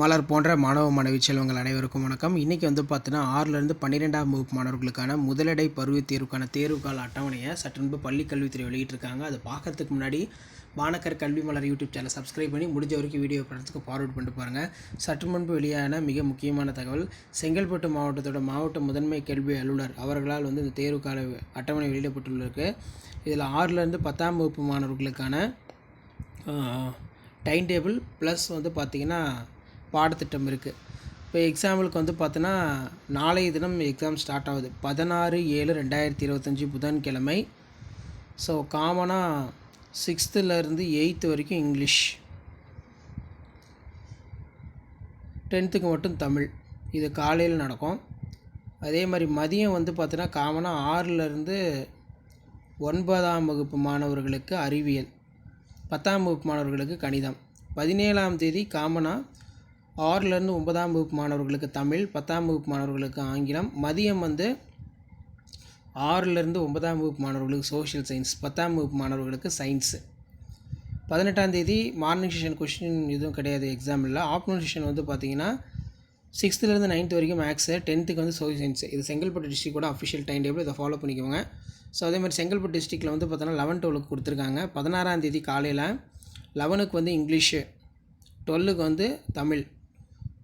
மலர் போன்ற மாணவ மாணவி செல்வங்கள் அனைவருக்கும் வணக்கம். இன்றைக்கி வந்து பார்த்தீங்கன்னா ஆறிலிருந்து பன்னிரெண்டாம் வகுப்பு மாணவர்களுக்கான முதலடை பருவத் தேர்வுக்கான தேர்வுகால அட்டவணையை சற்றுன்பு பள்ளிக்கல்வித்துறை வெளியிட்டிருக்காங்க. அதை பார்க்கறதுக்கு முன்னாடி மாணக்கர் கல்வி மலர் யூடியூப் சேனல் சப்ஸ்கிரைப் பண்ணி முடிஞ்ச வரைக்கும் வீடியோ படத்துக்கு ஃபார்வர்ட் பண்ணிட்டு பாருங்கள் சற்று முன்பு வெளியான மிக முக்கியமான தகவல் செங்கல்பட்டு மாவட்டத்தோட மாவட்ட முதன்மை கல்வி அலுவலர் அவர்களால் வந்து இந்த தேர்வுக்கால அட்டவணை வெளியிடப்பட்டுள்ளது இதில் ஆறுலேருந்து பத்தாம் வகுப்பு மாணவர்களுக்கான டைம் டேபிள் ப்ளஸ் வந்து பார்த்திங்கன்னா பாடத்திட்டம் இருக்குது இப்போ எக்ஸாம்பிளுக்கு வந்து பார்த்தோன்னா நாளைய தினம் எக்ஸாம் ஸ்டார்ட் ஆகுது. பதினாறு ஏழு ரெண்டாயிரத்தி இருபத்தஞ்சி புதன்கிழமை. ஸோ காமனாக சிக்ஸ்த்துலேருந்து எயித்து வரைக்கும் இங்கிலீஷ். டென்த்துக்கு மட்டும் தமிழ். இது காலையில் நடக்கும். அதே மாதிரி மதியம் வந்து பார்த்தோன்னா காமனாக ஆறுலேருந்து ஒன்பதாம் வகுப்பு மாணவர்களுக்கு அறிவியல் பத்தாம் வகுப்பு மாணவர்களுக்கு கணிதம். பதினேழாம் தேதி காமனாக ஆறுலேருந்து ஒன்பதாம் வகுப்பு மாணவர்களுக்கு தமிழ் பத்தாம் வகுப்பு மாணவர்களுக்கு ஆங்கிலம் மதியம் வந்து ஆறுலேருந்து ஒன்பதாம் வகுப்பு மாணவர்களுக்கு சோஷியல் சயின்ஸ் பத்தாம் வகுப்பு மாணவர்களுக்கு சயின்ஸு பதினெட்டாம் தேதி மார்னிங் செஷன் கொஷின் எதுவும் கிடையாது எக்ஸாம் இல்லை ஆஃப்டர்நூன் செஷன் வந்து பார்த்தீங்கன்னா சிக்ஸ்த்துலேருந்து நைன்த் வரைக்கும் மேக்ஸு டென்த்துக்கு வந்து சோஷியல் சயின்ஸ் இது செங்கல்பட்டு டிஸ்ட்ரிக்டோட அஃபிஷியல் டைம் டேபிள் இதை ஃபாலோ பண்ணிக்கோங்க. ஸோ அதே மாதிரி செங்கல்பட்டு டிஸ்ட்ரிக்டில் வந்து பார்த்தோன்னா லெவன் டுவெலுக்கு கொடுத்துருக்காங்க. பதினாறாம் தேதி காலையில் லெவனுக்கு வந்து இங்கிலீஷு டுவெல்லுக்கு வந்து தமிழ்.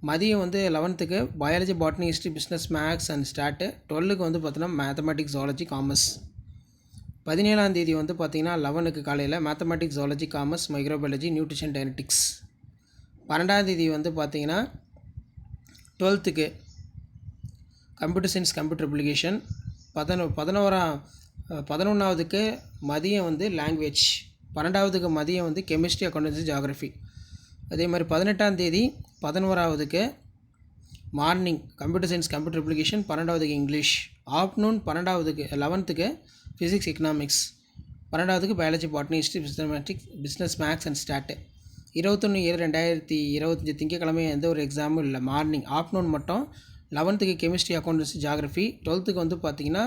மதியம் வந்து லெவன்த்துக்கு biology botany history business maths and stat டுவெல்லுக்கு வந்து பார்த்தோன்னா மேத்தமெட்டிக்ஸ் ஜாலஜி காமர்ஸ் பதினேழாம் தேதி வந்து பார்த்திங்கன்னா லெவனுக்கு காலையில் mathematics zoology commerce microbiology nutrition dietetics பன்னெண்டாம் தேதி வந்து பார்த்திங்கன்னா டுவெல்த்துக்கு கம்ப்யூட்டர் சயின்ஸ் கம்ப்யூட்டர் அப்ளிகேஷன் பதினோ பதினோராம் பதினொன்றாவதுக்கு மதியம் வந்து லாங்குவேஜ் பன்னெண்டாவதுக்கு மதியம் வந்து கெமிஸ்ட்ரி அக்கௌண்டன்சி ஜாகிரஃபி அதே மாதிரி பதினெட்டாம் தேதி பதினோராவதுக்கு morning computer science computer application பன்னெண்டாவதுக்கு English afternoon பன்னெண்டாவதுக்கு லெவன்த்துக்கு physics economics பன்னெண்டாவதுக்கு biology botany history systematics business maths and stat இருபத்தொன்று ஏழு ரெண்டாயிரத்தி இருபத்தஞ்சி திங்கக்கிழமை எந்த ஒரு எக்ஸாமும் இல்லை. மார்னிங் ஆஃப்டர்நூன் மட்டும் லெவன்த்துக்கு கெமிஸ்ட்ரி அக்கௌண்டன்சி ஜாகிரஃபி டுவெல்த்துக்கு வந்து பார்த்திங்கன்னா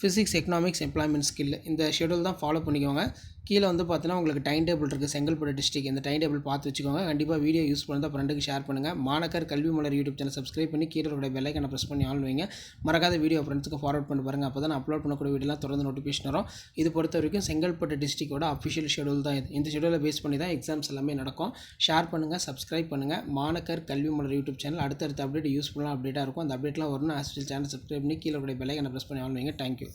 ஃபிசிக்ஸ் எக்கனாமிக்ஸ் எம்ப்ளாய்மெண்ட் ஸ்கில் இந்த ஷெடியூல் தான் ஃபாலோ பண்ணிக்கோங்க. கீழே வந்து பார்த்தீங்கன்னா உங்களுக்கு டைம் டேபிள் இருக்குது செங்கல்பட்டு டிஸ்ட்ரிக் இந்த டைம் டேபிள் பார்த்து வச்சுக்கோங்க. கண்டிப்பாக வீடியோ யூஸ் பண்ணால் ஃப்ரெண்டுக்கு ஷேர் பண்ணுங்கள் மாணக்கர் கல்வி மலர் யூடியூப் சேனல் சப்ஸ்கிரைப் பண்ணி கீழே உடைய பெல்லைக்கனை ப்ரெஸ் பண்ணி ஆள் வைங்க. மறக்காத வீடியோ ஃப்ரெண்ட்ஸுக்கு ஃபார்வர்ட் பண்ணி பாருங்கள் அப்போ தான் அப்லோட் பண்ணக்கூடிய வீடியோலாம் தொடர்ந்து நோட்டிஃபிகேஷன் வரும். இது பொறுத்த வரைக்கும் செங்கல்பட்டு டிஸ்ட்ரிக்டோட அஃபிஷியல் ஷெடியூல் தான் இது. இந்த ஷெடியூலை பேஸ் பண்ணி தான் எக்ஸாம்ஸ் எல்லாமே நடக்கும். ஷேர் பண்ணுங்கள் சப்ஸ்கிரைப் பண்ணுங்கள் மாணக்கர் கல்வி மலர் யூடியூப் சேனல் அடுத்தடுத்த அப்டேட் யூஸ்ஃபுல்லாக அப்டேட்டாக இருக்கும். அந்த அப்டேட்லாம் வரணும் ஆஸ்பிஷியல் சேனல் சப்ஸ்கிரைப் பண்ணி கீழே இருக்கிற பெல்லைக்கனை ப்ரெஸ் பண்ணி ஆள் வைங்க. தேங்க்யூ